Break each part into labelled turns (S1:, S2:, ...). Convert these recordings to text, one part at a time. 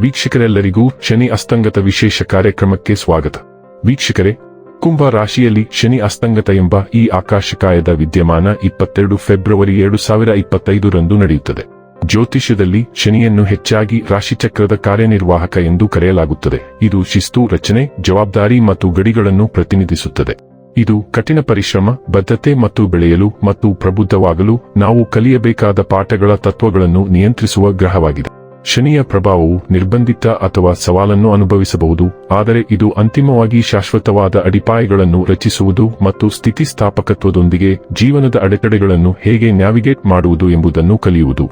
S1: ವೀಕ್ಷಕರೆಲ್ಲರಿಗೂ ಶನಿ ಅಸ್ತಂಗತ ವಿಶೇಷ ಕಾರ್ಯಕ್ರಮಕ್ಕೆ ಸ್ವಾಗತ. ವೀಕ್ಷಕರೇ, ಕುಂಭ ರಾಶಿಯಲ್ಲಿ ಶನಿ ಅಸ್ತಂಗತ ಎಂಬ ಈ ಆಕಾಶಕಾಯದ ವಿದ್ಯಮಾನ ಇಪ್ಪತ್ತೆರಡು ಫೆಬ್ರವರಿ ಎರಡು ಸಾವಿರ ಇಪ್ಪತ್ತೈದರಂದು ನಡೆಯುತ್ತದೆ. ಜ್ಯೋತಿಷ್ಯದಲ್ಲಿ ಶನಿಯನ್ನು ಹೆಚ್ಚಾಗಿ ರಾಶಿಚಕ್ರದ ಕಾರ್ಯನಿರ್ವಾಹಕ ಎಂದು ಕರೆಯಲಾಗುತ್ತದೆ. ಇದು ಶಿಸ್ತು, ರಚನೆ, ಜವಾಬ್ದಾರಿ ಮತ್ತು ಗಡಿಗಳನ್ನು ಪ್ರತಿನಿಧಿಸುತ್ತದೆ. ಇದು ಕಠಿಣ ಪರಿಶ್ರಮ ಬದ್ಧತೆ ಮತ್ತು ಬೆಳೆಯಲು ಮತ್ತು ಪ್ರಬುದ್ಧವಾಗಲು ನಾವು ಕಲಿಯಬೇಕಾದ ಪಾಠಗಳ ತತ್ವಗಳನ್ನು ನಿಯಂತ್ರಿಸುವ ಗ್ರಹವಾಗಿದೆ. ಶನಿಯ ಪ್ರಭಾವವು ನಿರ್ಬಂಧಿತ ಅಥವಾ ಸವಾಲನ್ನು ಅನುಭವಿಸಬಹುದು, ಆದರೆ ಇದು ಅಂತಿಮವಾಗಿ ಶಾಶ್ವತವಾದ ಅಡಿಪಾಯಗಳನ್ನು ರಚಿಸುವುದು ಮತ್ತು ಸ್ಥಿತಿಸ್ಥಾಪಕತ್ವದೊಂದಿಗೆ ಜೀವನದ ಅಡೆತಡೆಗಳನ್ನು ಹೇಗೆ ನ್ಯಾವಿಗೇಟ್ ಮಾಡುವುದು ಎಂಬುದನ್ನು ಕಲಿಯುವುದು.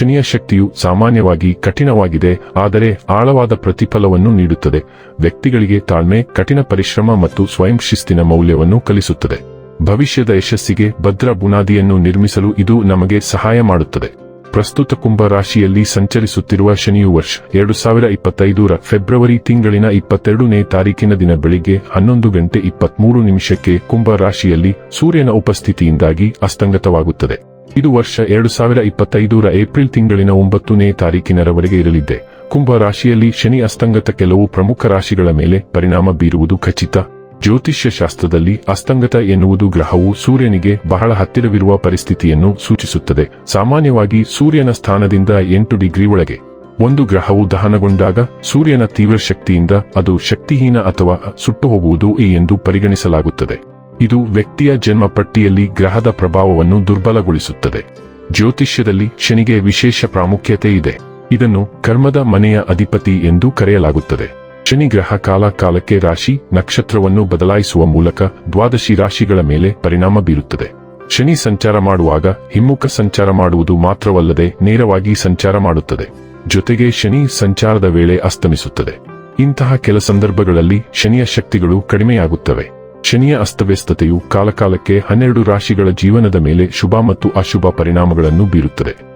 S1: ಶನಿಯ ಶಕ್ತಿಯು ಸಾಮಾನ್ಯವಾಗಿ ಕಠಿಣವಾಗಿದೆ, ಆದರೆ ಆಳವಾದ ಪ್ರತಿಫಲವನ್ನು ನೀಡುತ್ತದೆ. ವ್ಯಕ್ತಿಗಳಿಗೆ ತಾಳ್ಮೆ, ಕಠಿಣ ಪರಿಶ್ರಮ ಮತ್ತು ಸ್ವಯಂ ಶಿಸ್ತಿನ ಮೌಲ್ಯವನ್ನು ಕಲಿಸುತ್ತದೆ. ಭವಿಷ್ಯದ ಯಶಸ್ಸಿಗೆ ಭದ್ರ ಬುನಾದಿಯನ್ನು ನಿರ್ಮಿಸಲು ಇದು ನಮಗೆ ಸಹಾಯ ಮಾಡುತ್ತದೆ. ಪ್ರಸ್ತುತ ಕುಂಭ ರಾಶಿಯಲ್ಲಿ ಸಂಚರಿಸುತ್ತಿರುವ ಶನಿಯು ವರ್ಷ ಎರಡು ಸಾವಿರ ಇಪ್ಪತ್ತೈದರ ಫೆಬ್ರವರಿ ತಿಂಗಳಿನ ಇಪ್ಪತ್ತೆರಡನೇ ತಾರೀಕಿನ ದಿನ ಬೆಳಿಗ್ಗೆ ಹನ್ನೊಂದು ಗಂಟೆ ಇಪ್ಪತ್ಮೂರು ನಿಮಿಷಕ್ಕೆ ಕುಂಭ ರಾಶಿಯಲ್ಲಿ ಸೂರ್ಯನ ಉಪಸ್ಥಿತಿಯಿಂದಾಗಿ ಅಸ್ತಂಗತವಾಗುತ್ತದೆ. ಇದು ವರ್ಷ ಎರಡು ಸಾವಿರ ಇಪ್ಪತ್ತೈದರ ಏಪ್ರಿಲ್ ತಿಂಗಳಿನ ಒಂಬತ್ತನೇ ತಾರೀಕಿನರವರೆಗೆ ಇರಲಿದೆ. ಕುಂಭ ರಾಶಿಯಲ್ಲಿ ಶನಿ ಅಸ್ತಂಗತ ಕೆಲವು ಪ್ರಮುಖ ರಾಶಿಗಳ ಮೇಲೆ ಪರಿಣಾಮ ಬೀರುವುದು ಖಚಿತ. ಜ್ಯೋತಿಷ್ಯ ಶಾಸ್ತ್ರದಲ್ಲಿ ಅಸ್ತಂಗತ ಎನ್ನುವುದು ಗ್ರಹವು ಸೂರ್ಯನಿಗೆ ಬಹಳ ಹತ್ತಿರವಿರುವ ಪರಿಸ್ಥಿತಿಯನ್ನು ಸೂಚಿಸುತ್ತದೆ. ಸಾಮಾನ್ಯವಾಗಿ ಸೂರ್ಯನ ಸ್ಥಾನದಿಂದ ಎಂಟು ಡಿಗ್ರಿ ಒಳಗೆ. ಒಂದು ಗ್ರಹವು ದಹನಗೊಂಡಾಗ ಸೂರ್ಯನ ತೀವ್ರ ಶಕ್ತಿಯಿಂದ ಅದು ಶಕ್ತಿಹೀನ ಅಥವಾ ಸುಟ್ಟು ಹೋಗುವುದು ಎಂದು ಪರಿಗಣಿಸಲಾಗುತ್ತದೆ. ಇದು ವ್ಯಕ್ತಿಯ ಜನ್ಮ ಪಟ್ಟಿಯಲ್ಲಿ ಗ್ರಹದ ಪ್ರಭಾವವನ್ನು ದುರ್ಬಲಗೊಳಿಸುತ್ತದೆ. ಜ್ಯೋತಿಷ್ಯದಲ್ಲಿ ಶನಿಗೆ ವಿಶೇಷ ಪ್ರಾಮುಖ್ಯತೆ ಇದೆ. ಇದನ್ನು ಕರ್ಮದ ಮನೆಯ ಅಧಿಪತಿ ಎಂದು ಕರೆಯಲಾಗುತ್ತದೆ. ಶನಿ ಗ್ರಹ ಕಾಲ ಕಾಲಕ್ಕೆ ರಾಶಿ ನಕ್ಷತ್ರವನ್ನು ಬದಲಾಯಿಸುವ ಮೂಲಕ ದ್ವಾದಶಿ ರಾಶಿಗಳ ಮೇಲೆ ಪರಿಣಾಮ ಬೀರುತ್ತದೆ. ಶನಿ ಸಂಚಾರ ಮಾಡುವಾಗ ಹಿಮ್ಮುಖ ಸಂಚಾರ ಮಾಡುವುದು ಮಾತ್ರವಲ್ಲದೆ ನೇರವಾಗಿ ಸಂಚಾರ ಮಾಡುತ್ತದೆ. ಜೊತೆಗೆ ಶನಿ ಸಂಚಾರದ ವೇಳೆ ಅಸ್ತಮಿಸುತ್ತದೆ. ಇಂತಹ ಕೆಲ ಸಂದರ್ಭಗಳಲ್ಲಿ ಶನಿಯ ಶಕ್ತಿಗಳು ಕಡಿಮೆಯಾಗುತ್ತವೆ. ಶನಿಯ ಅಸ್ತವ್ಯಸ್ತತೆಯು ಕಾಲಕಾಲಕ್ಕೆ ಹನ್ನೆರಡು ರಾಶಿಗಳ ಜೀವನದ ಮೇಲೆ ಶುಭ ಮತ್ತು ಅಶುಭ ಪರಿಣಾಮಗಳನ್ನು ಬೀರುತ್ತದೆ.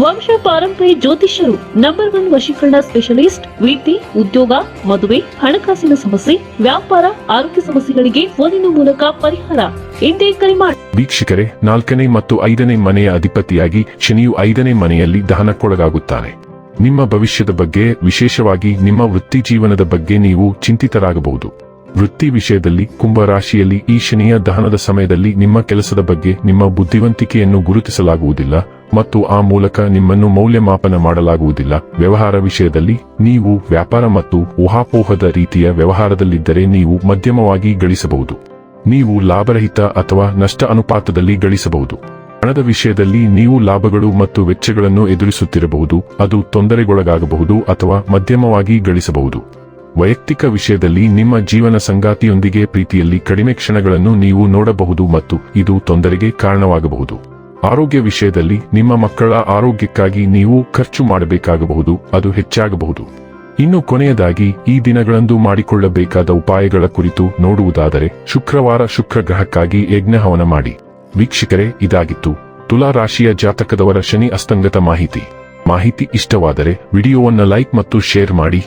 S2: ವಂಶ ಪಾರಂಪರ್ಯ ಜ್ಯೋತಿಷ್ಯರು ನಂಬರ್ ಒನ್ ವಶೀಕರಣ ಸ್ಪೆಷಲಿಸ್ಟ್ ವೃತ್ತಿ ಉದ್ಯೋಗ, ಮದುವೆ, ಹಣಕಾಸಿನ ಸಮಸ್ಯೆ, ವ್ಯಾಪಾರ, ಆರೋಗ್ಯ ಸಮಸ್ಯೆಗಳಿಗೆ ಫೋನಿನ ಮೂಲಕ ಪರಿಹಾರ. ಇಂದೇ ಕರೆ ಮಾಡಿ
S1: ವೀಕ್ಷಕರೇ, ನಾಲ್ಕನೇ ಮತ್ತು ಐದನೇ ಮನೆಯ ಅಧಿಪತಿಯಾಗಿ ಶನಿಯು ಐದನೇ ಮನೆಯಲ್ಲಿ ದಹನಕ್ಕೊಳಗಾಗುತ್ತಾನೆ. ನಿಮ್ಮ ಭವಿಷ್ಯದ ಬಗ್ಗೆ, ವಿಶೇಷವಾಗಿ ನಿಮ್ಮ ವೃತ್ತಿ ಜೀವನದ ಬಗ್ಗೆ ನೀವು ಚಿಂತಿತರಾಗಬಹುದು. ವೃತ್ತಿ ವಿಷಯದಲ್ಲಿ ಕುಂಭ ರಾಶಿಯಲ್ಲಿ ಈ ಶನಿಯ ದಹನದ ಸಮಯದಲ್ಲಿ ನಿಮ್ಮ ಕೆಲಸದ ಬಗ್ಗೆ ನಿಮ್ಮ ಬುದ್ಧಿವಂತಿಕೆಯನ್ನು ಗುರುತಿಸಲಾಗುವುದಿಲ್ಲ ಮತ್ತು ಆ ಮೂಲಕ ನಿಮ್ಮನ್ನು ಮೌಲ್ಯಮಾಪನ ಮಾಡಲಾಗುವುದಿಲ್ಲ. ವ್ಯವಹಾರ ವಿಷಯದಲ್ಲಿ ನೀವು ವ್ಯಾಪಾರ ಮತ್ತು ಊಹಾಪೋಹದ ರೀತಿಯ ವ್ಯವಹಾರದಲ್ಲಿದ್ದರೆ ನೀವು ಮಧ್ಯಮವಾಗಿ ಗಳಿಸಬಹುದು. ನೀವು ಲಾಭರಹಿತ ಅಥವಾ ನಷ್ಟ ಅನುಪಾತದಲ್ಲಿ ಗಳಿಸಬಹುದು. ಹಣದ ವಿಷಯದಲ್ಲಿ ನೀವು ಲಾಭಗಳು ಮತ್ತು ವೆಚ್ಚಗಳನ್ನು ಎದುರಿಸುತ್ತಿರಬಹುದು. ಅದು ತೊಂದರೆಗೊಳಗಾಗಬಹುದು ಅಥವಾ ಮಧ್ಯಮವಾಗಿ ಗಳಿಸಬಹುದು. ವೈಯಕ್ತಿಕ ವಿಷಯದಲ್ಲಿ ನಿಮ್ಮ ಜೀವನ ಸಂಗಾತಿಯೊಂದಿಗೆ ಪ್ರೀತಿಯಲ್ಲಿ ಕಡಿಮೆ ಕ್ಷಣಗಳನ್ನು ನೀವು ನೋಡಬಹುದು ಮತ್ತು ಇದು ತೊಂದರೆಗೆ ಕಾರಣವಾಗಬಹುದು. ಆರೋಗ್ಯ ವಿಷಯದಲ್ಲಿ ನಿಮ್ಮ ಮಕ್ಕಳ ಆರೋಗ್ಯಕ್ಕಾಗಿ ನೀವು ಖರ್ಚು ಮಾಡಬೇಕಾಗಬಹುದು, ಅದು ಹೆಚ್ಚಾಗಬಹುದು. ಇನ್ನು ಕೊನೆಯದಾಗಿ, ಈ ದಿನಗಳಂದು ಮಾಡಿಕೊಳ್ಳಬೇಕಾದ ಉಪಾಯಗಳ ಕುರಿತು ನೋಡುವುದಾದರೆ, ಶುಕ್ರವಾರ ಶುಕ್ರ ಗ್ರಹಕ್ಕಾಗಿ ಯಜ್ಞಹವನ ಮಾಡಿ. ವೀಕ್ಷಕರೇ, ಇದಾಗಿತ್ತು ತುಲಾ ರಾಶಿಯ ಜಾತಕದವರ ಶನಿ ಅಸ್ತಂಗತ ಮಾಹಿತಿ. ಮಾಹಿತಿ ಇಷ್ಟವಾದರೆ, ವಿಡಿಯೋವನ್ನು ಲೈಕ್ ಮತ್ತು ಶೇರ್ ಮಾಡಿ.